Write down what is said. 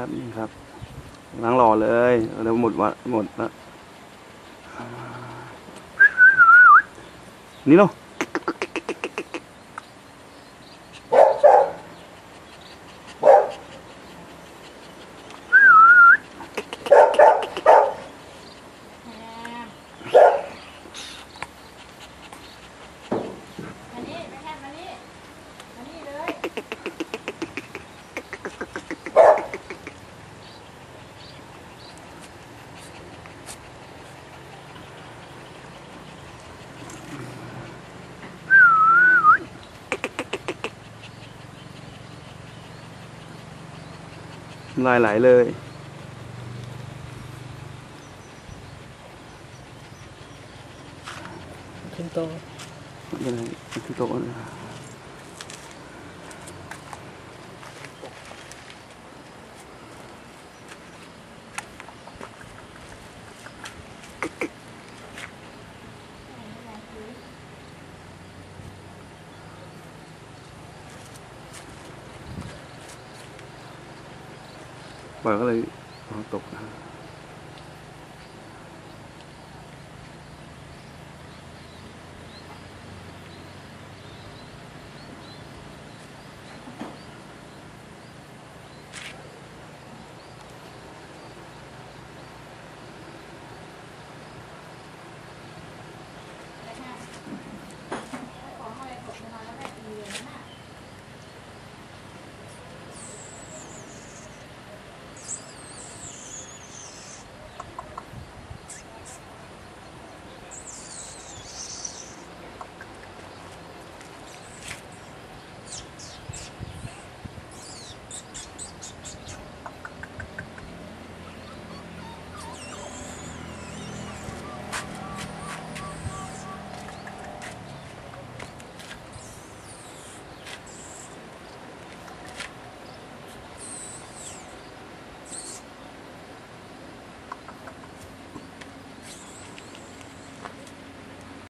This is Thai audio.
ครับนี่ครับนั่งรอเลยเดี๋ยวหมดวะหมดละนี่เนาะ มานี่ไปแค่มานี่มานี่เลย ลายไหลเลย ขึ้นโตะไม่เป็นไรที่โต๊ะนะ ปล่อยก็เลยตกนะ